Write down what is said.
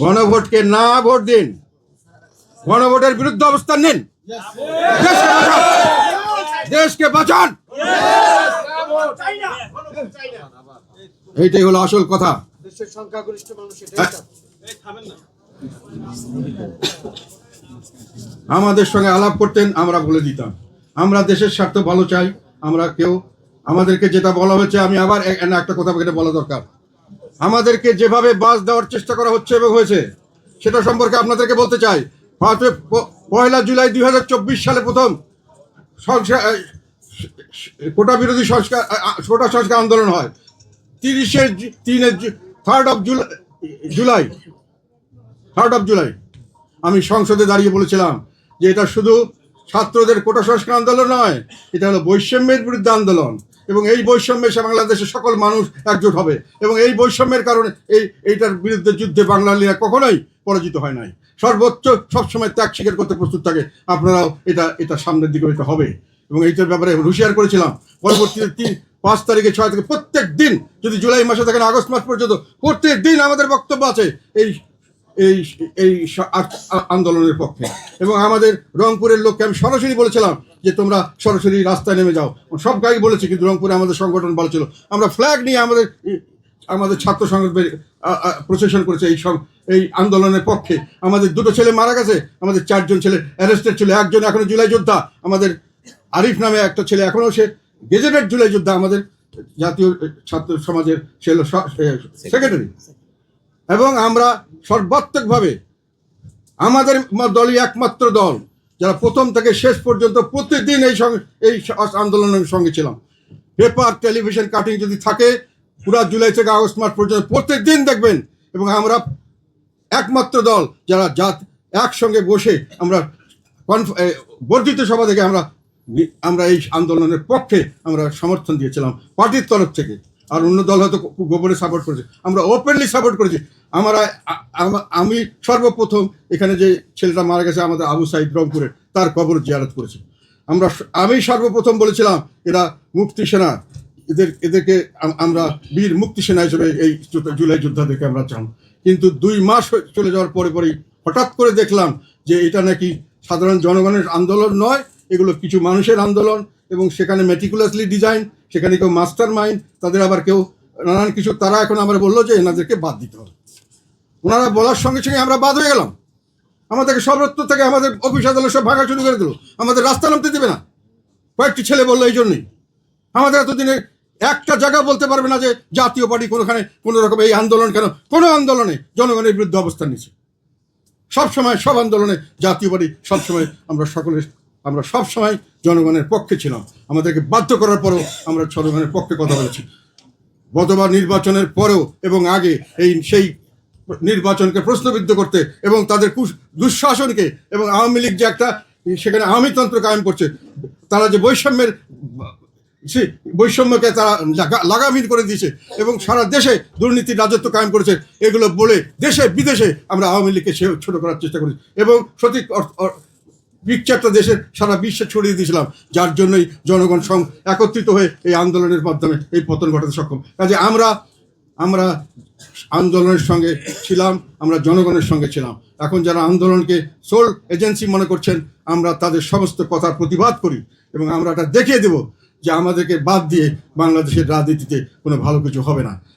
গণভোটকে না ভোট দিন। গণভোটের বিরুদ্ধে অবস্থান নিন। দেশকে বাঁচান। এইটাই হলো আসল কথা। আমাদের সঙ্গে আলাপ করতেন, আমরা বলে দিতাম। আমরা দেশের স্বার্থ ভালো চাই, আমরা কেউ আমাদেরকে যেটা বলা হয়েছে, আমি আবার একটা কথা বলা দরকার। আমাদেরকে যেভাবে বাস দেওয়ার চেষ্টা করা হচ্ছে এবং হয়েছে, সেটা সম্পর্কে আপনাদেরকে বলতে চাই। পাঁচই পয়লা জুলাই দুই হাজার চব্বিশ সালে প্রথম কোটা বিরোধী সংস্কার কোটা সংস্কার আন্দোলন হয়। তিরিশে তিনের third of July July. Third of July. আমি সংসদে দাঁড়িয়ে বলেছিলাম যে এটা শুধু ছাত্রদের কোটা সংস্কার আন্দোলন নয়, এটা হলো বৈষম্যের বিরুদ্ধে আন্দোলন। এবং এই বৈষম্যে সে বাংলাদেশের সকল মানুষ একজোট হবে। এবং এই বৈষম্যের কারণে এই, এইটার বিরুদ্ধে যুদ্ধে বাঙালিরা কখনোই পরাজিত হয় নাই। সর্বোচ্চ সবসময় ত্যাগ স্বীকার করতে প্রস্তুত থাকে। আপনারাও এটা এটা সামনের দিকে এটা হবে। এবং এইটার ব্যাপারে হুঁশিয়ার করেছিলাম। পরবর্তীতে তিন পাঁচ তারিখে, ছয় থেকে প্রত্যেক দিন যদি জুলাই মাসে থাকেন, আগস্ট মাস পর্যন্ত প্রত্যেক দিন আমাদের বক্তব্য আছে। এই এই এই আন্দোলনের পক্ষে। এবং আমাদের রংপুরের লোককে আমি সরাসরি বলেছিলাম যে তোমরা সরাসরি রাস্তায় নেমে যাও। সব গাড়ি বলেছি, কিন্তু রংপুরে আমাদের সংগঠন ভালো ছিল। আমরা ফ্ল্যাগ নিয়ে আমাদের আমাদের ছাত্র সংগঠন প্রসেশন করেছে এই সব এই আন্দোলনের পক্ষে। আমাদের দুটো ছেলে মারা গেছে। আমাদের চারজন ছেলে অ্যারেস্টেড ছিল। একজন এখনও জুলাই যোদ্ধা। আমাদের আরিফ নামে একটা ছেলে এখনও সে গেজেটেড জুলাই যোদ্ধা। আমাদের জাতীয় ছাত্র সমাজের সে সেক্রেটারি এবং আমরা সর্বাত্মকভাবে আমাদের দলই একমাত্র দল, যারা প্রথম থেকে শেষ পর্যন্ত প্রতিদিন এই সঙ্গে এই আন্দোলনের সঙ্গে ছিলাম। পেপার, টেলিভিশন, কাটিং যদি থাকে, পুরা জুলাই থেকে আগস্ট মাস পর্যন্ত প্রত্যেক দিন দেখবেন এবং আমরা একমাত্র দল যারা জাত একসঙ্গে বসে আমরা বর্ধিত সভা থেকে আমরা আমরা এই আন্দোলনের পক্ষে আমরা সমর্থন দিয়েছিলাম পার্টির তরফ থেকে। আর অন্য দল হয়তো গোপনে সাপোর্ট করেছে। আমরা ওপেনলি সাপোর্ট করেছি। আমরা আমি সর্বপ্রথম এখানে যে ছেলেটা মারা গেছে আমাদের আবু সাইদ রংপুরের, তার কবর জিয়ারত করেছি। আমরা আমি সর্বপ্রথম বলেছিলাম, এরা মুক্তি সেনা। এদের এদেরকে আমরা বীর মুক্তি সেনা হিসেবে এই জুলাই যোদ্ধাদেরকে আমরা চান। কিন্তু দুই মাস চলে যাওয়ার পরে পরেই হঠাৎ করে দেখলাম যে এটা নাকি সাধারণ জনগণের আন্দোলন নয়, এগুলো কিছু মানুষের আন্দোলন এবং সেখানে মেটিকুলাসলি ডিজাইন সেখানে কেউ মাস্টার মাইন্ড তাদের আবার কেউ নানান কিছু, তারা এখন আমরা বলল যে এনাদেরকে বাদ দিতে হবে। ওনারা বলার সঙ্গে সঙ্গে আমরা বাদ হয়ে গেলাম। আমাদেরকে সর্বত্র থেকে আমাদের অফিস আদালত সব ভাঙা শুরু করে দিল। আমাদের রাস্তা নামতে দেবে না। কয়েকটি ছেলে বলল এই জন্যই। আমাদের এতদিনে একটা জায়গা বলতে পারবে না যে জাতীয় পার্টি কোনোখানে কোনো রকম এই আন্দোলন কেন? কোনো আন্দোলনে জনগণের বিরুদ্ধে অবস্থান নিচ্ছে সব সময় সব আন্দোলনে জাতীয় পার্টি, সবসময় আমরা সকলে আমরা সব সময় জনগণের পক্ষে ছিলাম। আমাদেরকে বাধ্য করার পরেও আমরা জনগণের পক্ষে কথা বলেছি। গতবার নির্বাচনের পরেও এবং আগে এই সেই নির্বাচনকে প্রশ্নবিদ্ধ করতে এবং তাদের দুঃশাসনকে এবং আওয়ামী লীগ যে একটা, সেখানে আওয়ামীতন্ত্র কায়েম করছে, তারা যে বৈষম্যের, সে বৈষম্যকে তারা লাগা- লাগামহীন করে দিয়েছে এবং সারা দেশে দুর্নীতির রাজত্ব কায়েম করেছে, এগুলো বলে দেশে বিদেশে আমরা আওয়ামী লীগকে সে ছোট করার চেষ্টা করেছি। এবং সঠিক পিকচারটা দেশের সারা বিশ্বে ছড়িয়ে দিয়েছিলাম, যার জন্যই জনগণ সং একত্রিত হয়ে এই আন্দোলনের মাধ্যমে এই পতন ঘটাতে সক্ষম। কাজে আমরা আমরা আন্দোলনের সঙ্গে ছিলাম, আমরা জনগণের সঙ্গে ছিলাম। এখন যারা আন্দোলনকে সোল এজেন্সি মনে করছেন, আমরা তাদের সমস্ত কথার প্রতিবাদ করি এবং আমরা এটা দেখিয়ে দেব যে আমাদেরকে বাদ দিয়ে বাংলাদেশের রাজনীতিতে কোনো ভালো কিছু হবে না।